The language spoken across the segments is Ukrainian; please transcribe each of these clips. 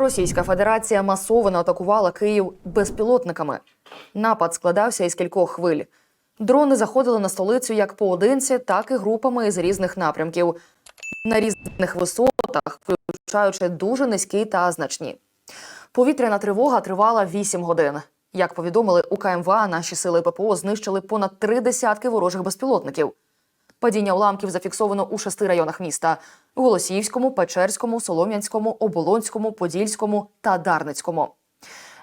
Російська Федерація масово атакувала Київ безпілотниками. Напад складався із кількох хвиль. Дрони заходили на столицю як поодинці, так і групами з різних напрямків на різних висотах, включаючи дуже низькі та значні. Повітряна тривога тривала 8 годин. Як повідомили у КМВА, наші сили ППО знищили понад три десятки ворожих безпілотників. Падіння уламків зафіксовано у шести районах міста: Голосіївському, Печерському, Солом'янському, Оболонському, Подільському та Дарницькому.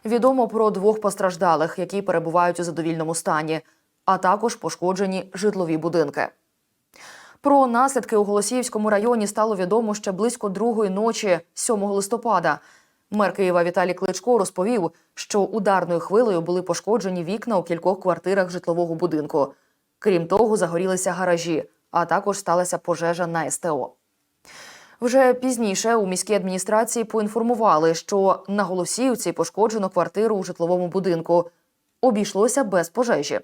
Відомо про двох постраждалих, які перебувають у задовільному стані, а також пошкоджені житлові будинки. Про наслідки у Голосіївському районі стало відомо ще близько другої ночі, 7 листопада. Мер Києва Віталій Кличко розповів, що ударною хвилею були пошкоджені вікна у кількох квартирах житлового будинку. Крім того, загорілися гаражі, а також сталася пожежа на СТО. Вже пізніше у міській адміністрації поінформували, що на Голосіївці пошкоджено квартиру у житловому будинку. Обійшлося без пожежі.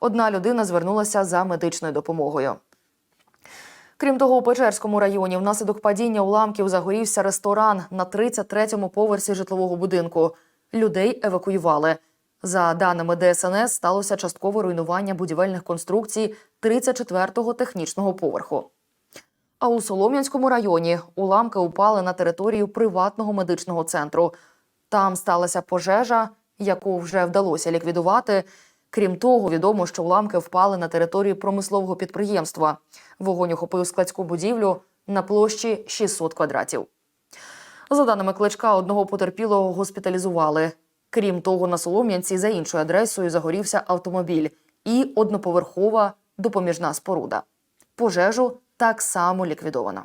Одна людина звернулася за медичною допомогою. Крім того, у Печерському районі внаслідок падіння уламків загорівся ресторан на 33-му поверсі житлового будинку. Людей евакуювали. За даними ДСНС, сталося часткове руйнування будівельних конструкцій 34-го технічного поверху. А у Солом'янському районі уламки упали на територію приватного медичного центру. Там сталася пожежа, яку вже вдалося ліквідувати. Крім того, відомо, що уламки впали на територію промислового підприємства. Вогонь охопив складську будівлю на площі 600 квадратів. За даними кличка, одного потерпілого госпіталізували. Крім того, на Солом'янці за іншою адресою загорівся автомобіль і одноповерхова допоміжна споруда. Пожежу так само ліквідовано.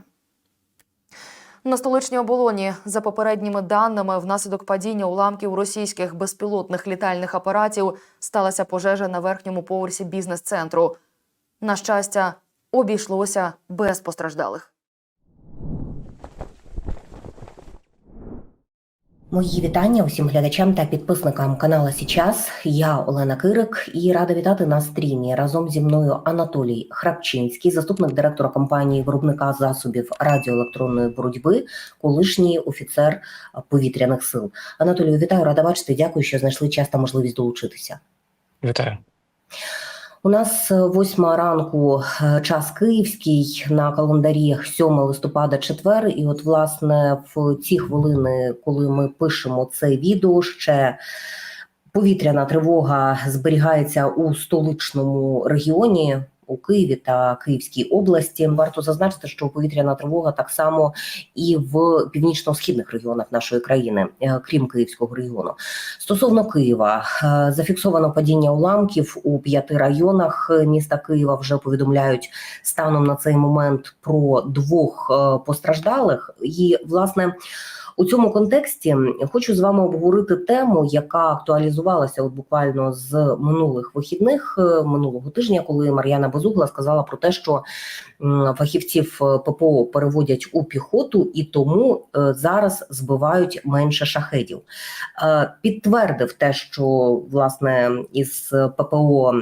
На столичній оболоні, за попередніми даними, внаслідок падіння уламків російських безпілотних літальних апаратів сталася пожежа на верхньому поверсі бізнес-центру. На щастя, обійшлося без постраждалих. Мої вітання усім глядачам та підписникам каналу Січас. Я Олена Кирик і рада вітати на стрімі разом зі мною Анатолій Храпчинський, заступник директора компанії виробника засобів радіоелектронної боротьби, колишній офіцер повітряних сил. Анатолію, вітаю, рада бачити. Дякую, що знайшли час та можливість долучитися. Вітаю. У нас е, восьма ранку е, час київський на календарі 7 листопада, четвер. І от, власне, в ці хвилини, коли ми пишемо це відео, ще повітряна тривога зберігається у столичному регіоні. У Києві та Київській області варто зазначити, що повітряна тривога так само і в північно-східних регіонах нашої країни, е, крім Київського регіону. Стосовно Києва, е, зафіксовано падіння уламків у п'яти районах міста Києва. Вже повідомляють станом на цей момент про двох е, постраждалих. І власне у цьому контексті хочу з вами обговорити тему, яка актуалізувалася от буквально з минулих вихідних е, минулого тижня, коли Мар'яна Безугла сказала про те, що фахівців е, ППО переводять у піхоту, і тому е, зараз збивають менше шахедів. Підтвердив те, що власне із ППО.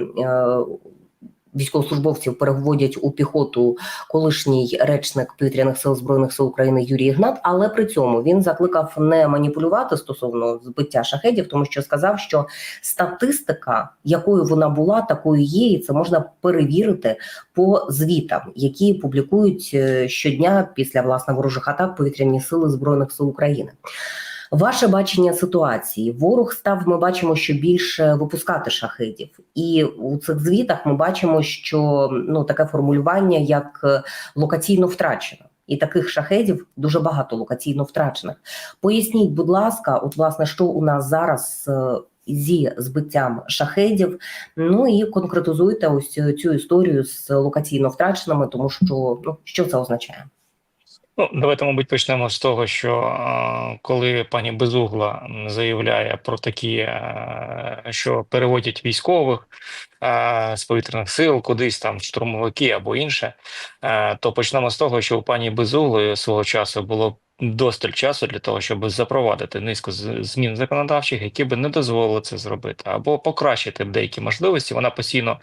Військовослужбовців переводять у піхоту колишній речник повітряних сил збройних сил України Юрій Ігнат, але при цьому він закликав не маніпулювати стосовно збиття шахедів, тому що сказав, що статистика, якою вона була, такою є, і це можна перевірити по звітам, які публікують е, щодня після власне ворожих атак повітряні сили збройних сил України. Ваше бачення ситуації ворог став. Ми бачимо, що більше випускати шахедів, і у цих звітах ми бачимо, що ну таке формулювання як е, локаційно втрачено. І таких шахедів дуже багато локаційно втрачених. Поясніть, будь ласка, от власне, що у нас зараз е, зі збиттям шахедів. Ну і конкретизуйте ось цю історію з локаційно втраченими, тому що ну що це означає? Ну, давайте, мабуть, почнемо з того, що е, коли пані Безугла заявляє про такі, е, що переводять військових е, з повітряних сил кудись там штурмовики або інше, то почнемо з того, що у пані Безуглої свого часу було досталь часу для того, щоб запровадити низку змін законодавчих, які би не дозволили це зробити, або покращити деякі можливості. Вона постійно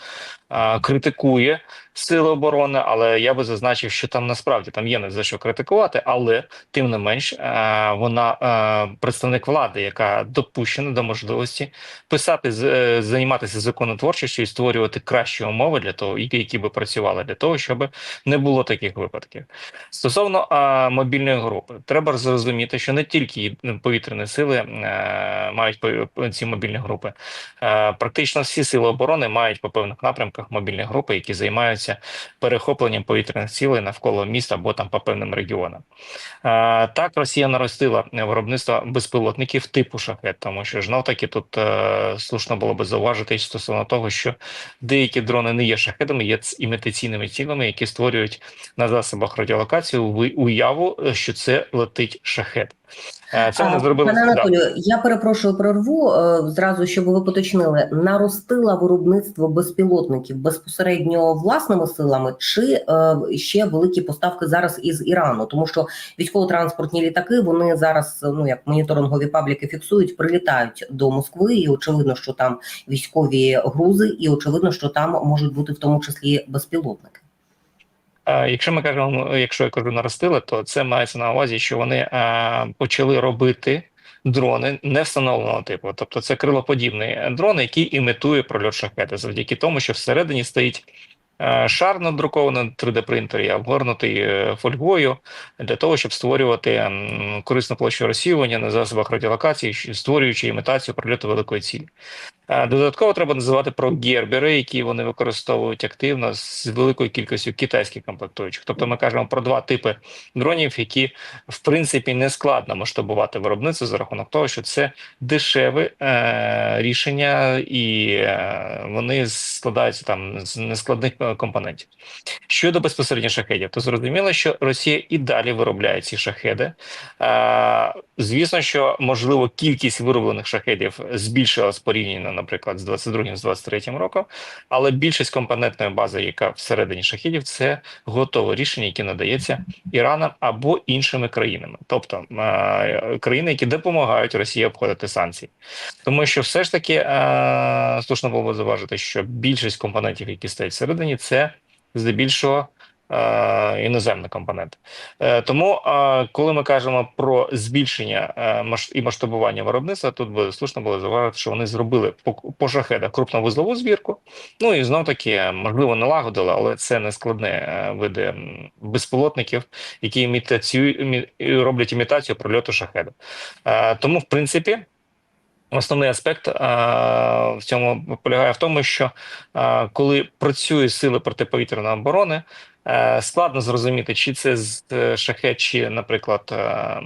а, критикує сили оборони, але я би зазначив, що там насправді там є не за що критикувати, але тим не менш а, вона а, представник влади, яка допущена до можливості писати з- е, займатися законотворчістю і створювати кращі умови для того, які, би працювали для того, щоб не було таких випадків. Стосовно а, мобільної групи, треба зрозуміти, що не тільки повітряні сили е, мають ці мобільні групи. Е, практично всі сили оборони мають по певних напрямках мобільні групи, які займаються перехопленням повітряних цілей навколо міста або там по певним регіонам. Е, Так, Росія наростила виробництво безпілотників типу шахет, тому що знов таки тут слушно було би зауважити стосовно того, що деякі дрони не є шахедами, є імітаційними цілами, які створюють на засобах радіолокації уяву, що це летить шахет. Це А, зробили Пане да. Я перепрошую прорву е, зразу, щоб ви поточнили, наростила виробництво безпілотників безпосередньо власними силами, чи е, ще великі поставки зараз із Ірану? Тому що військово-транспортні літаки вони зараз, е, ну як моніторингові пабліки фіксують, прилітають до Москви, і очевидно, що там військові грузи, і очевидно, що там можуть бути в тому числі безпілотники. Е, Якщо ми кажемо, якщо я кажу наростили, то це мається на увазі, що вони е, почали робити дрони не встановленого типу. Тобто це крилоподібний дрон, який імітує прольот шахети, завдяки тому, що всередині стоїть е, шар надрукований на 3D-принтері, обгорнутий фольгою для того, щоб створювати корисну площу розсіювання на засобах радіолокації, створюючи імітацію прольоту великої цілі. Е, Додатково треба називати про гербери, які вони використовують активно з великою кількістю китайських комплектуючих. Тобто ми кажемо про два типи дронів, які в принципі не складно масштабувати виробництво за рахунок того, що це дешеве е, рішення, і е, вони складаються там з нескладних е, компонентів. Щодо безпосередньо шахедів, то зрозуміло, що Росія і далі виробляє ці шахеди. Е, звісно, що можливо кількість вироблених шахедів збільшилась порівняно, наприклад, з 22-м, з 23-м роком, але більшість компонентної бази, яка всередині шахедів, це готове рішення, яке надається Іраном або іншими країнами, тобто е, країни, які допомагають Росії обходити санкції. Тому що все ж таки е, слушно було би зауважити, що більшість компонентів, які стоять всередині, це здебільшого іноземний компонент. Е, Тому, е, коли ми кажемо про збільшення е, і масштабування виробництва, тут би слушно було зауважити, що вони зробили по, шахедах крупновузлову збірку. Ну і знов таки, можливо, налагодили, але це не складне е, види безпілотників, які імітацію роблять імітацію прольоту шахеду. Е, Тому, в принципі. Основний аспект е, в цьому полягає в тому, що е, коли працюють сили протиповітряної оборони, е, складно зрозуміти, чи це з е, шахет, чи, наприклад, е,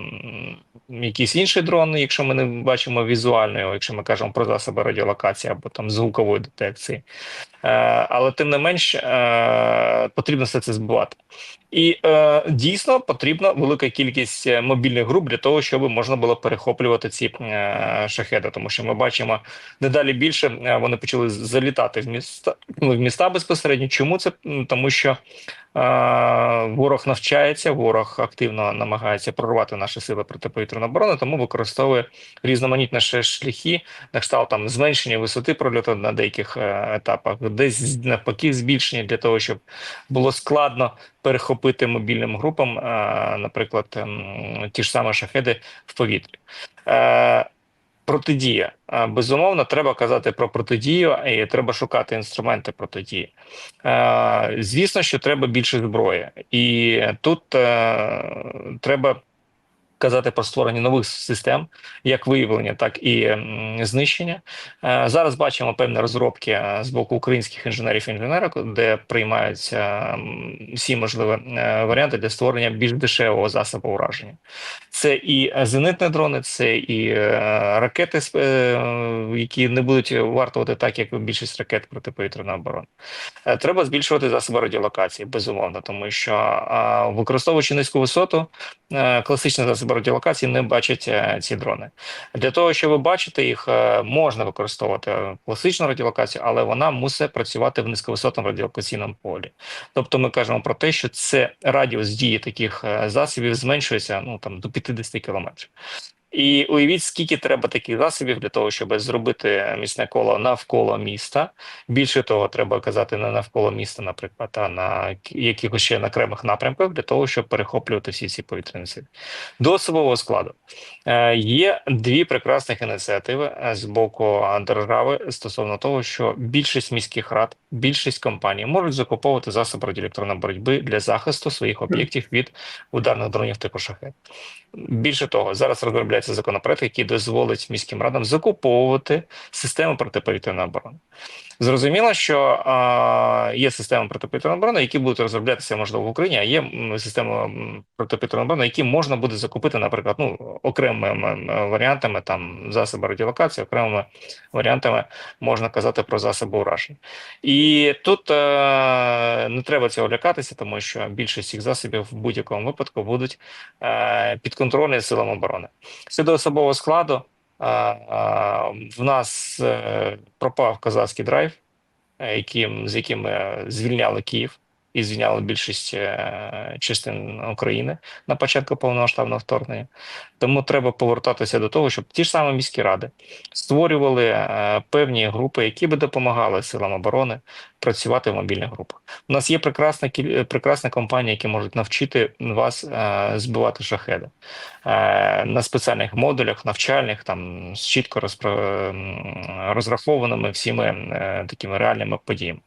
якийсь інший дрон, якщо ми не бачимо візуально якщо ми кажемо про засоби радіолокації або там звукової детекції. Е, Але тим не менш е, потрібно все це збивати. І е, дійсно потрібна велика кількість е, мобільних груп для того, щоб можна було перехоплювати ці е, шахеди, тому що ми бачимо дедалі більше е, вони почали залітати в міста ну, в міста безпосередньо. Чому це? Тому що е, ворог навчається, ворог активно намагається прорвати наші сили протиповітряної оборони, тому використовує різноманітні шляхи, на кшталт там зменшення висоти прольоту на деяких е, етапах, десь навпаки збільшення для того, щоб було складно перехопити мобільним групам, наприклад, ем, ті ж самі шахеди в повітрі. Е, Протидія. Е, Безумовно, треба казати про протидію, і треба шукати інструменти протидії. Е, Звісно, що треба більше зброї, і тут треба казати про створення нових систем, як виявлення, так і знищення. Е, Зараз бачимо певні розробки е, з боку українських інженерів і інженерок, де приймаються всі можливі е, варіанти для створення більш дешевого засобу ураження. Це і зенитні дрони, це і ракети, які не будуть вартувати так, як більшість ракет протиповітряної оборони. Треба збільшувати засоби радіолокації, безумовно, тому що використовуючи низьку висоту, класичні засоби засоби радіолокації не бачать е, ці дрони. Для того, щоб бачити їх, е, можна використовувати класичну радіолокацію, але вона мусить працювати в низьковисотному радіолокаційному полі. Тобто ми кажемо про те, що це радіус дії таких е, засобів зменшується ну там до 50 кілометрів. І уявіть, скільки треба таких засобів для того, щоб зробити місне коло навколо міста. Більше того, треба казати не навколо міста, наприклад, а на якихось ще окремих напрямках для того, щоб перехоплювати всі ці повітряні сили. До особового складу Е, є дві прекрасних ініціативи е, з боку держави стосовно того, що більшість міських рад, більшість компаній можуть закуповувати засоби радіоелектронної боротьби для захисту своїх об'єктів від ударних дронів типу шахет. Більше того, зараз розробляється законопроект, який дозволить міським радам закуповувати системи протиповітряної оборони. Зрозуміло, що а, є системи протиповітряної оборони, які будуть розроблятися можливо в Україні, а є системи протиповітряної оборони, які можна буде закупити, наприклад, ну окремими варіантами там засоби радіолокації, окремими варіантами можна казати про засоби уражень. І тут е, не треба цього лякатися, тому що більшість цих засобів в будь-якому випадку будуть е, підконтрольні силам оборони. Щодо особового складу, е, е, в нас е, пропав казацький драйв, е, яким, з яким звільняли Київ і звільняли більшість е, частин України на початку повномасштабного вторгнення. Тому треба повертатися до того, щоб ті ж самі міські ради створювали е, певні групи, які би допомагали силам оборони працювати в мобільних групах. У нас є прекрасна прекрасна компанія, які можуть навчити вас е, збивати шахеди е, на спеціальних модулях, навчальних, там з чітко розрахованими всіми е, такими реальними подіями.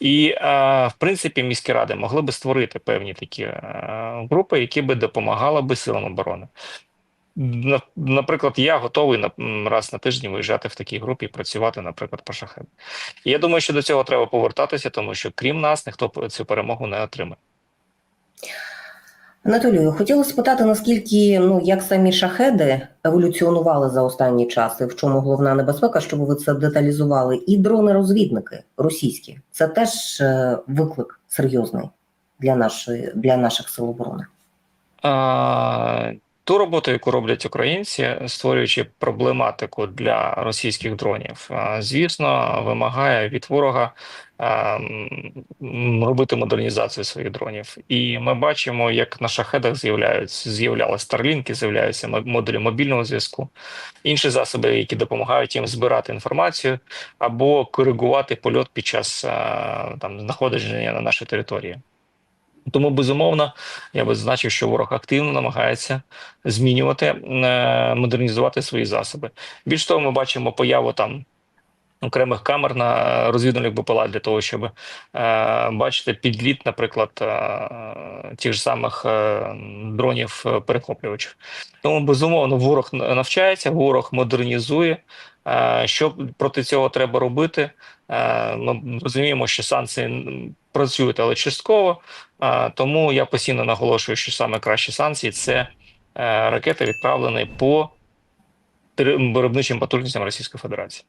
І е, в принципі міські ради могли би створити певні такі е, групи, які би допомагали би силам оборони. Наприклад, я готовий раз на тиждень виїжджати в такій групі і працювати, наприклад, по шахеду. Я думаю, що до цього треба повертатися, тому що крім нас ніхто цю перемогу не отримає. Анатолію, хотіла спитати, наскільки ну як самі шахеди еволюціонували за останні часи, в чому головна небезпека, щоб ви це деталізували, і дрони-розвідники російські це теж е, виклик серйозний для нашої для наших сил оборони. Ту роботу, яку роблять українці, створюючи проблематику для російських дронів, звісно, вимагає від ворога робити модернізацію своїх дронів. І ми бачимо, як на шахедах з'являються з'являлися старлінки, з'являються модулі мобільного зв'язку, інші засоби, які допомагають їм збирати інформацію або коригувати польот під час там знаходження на нашій території. Тому безумовно я би зазначив, що ворог активно намагається змінювати, е, модернізувати свої засоби. Більш того, ми бачимо появу там окремих камер на розвідувальних БПЛА для того, щоб е, бачити підліт, наприклад, е, тих ж самих е, дронів е, перехоплювачів. Тому безумовно ворог навчається, ворог модернізує. Е, Що проти цього треба робити? Е, Ми розуміємо, що санкції працюють, але частково. Тому я постійно наголошую, що саме кращі санкції це е, ракети, відправлені по виробничим потужностям Російської Федерації.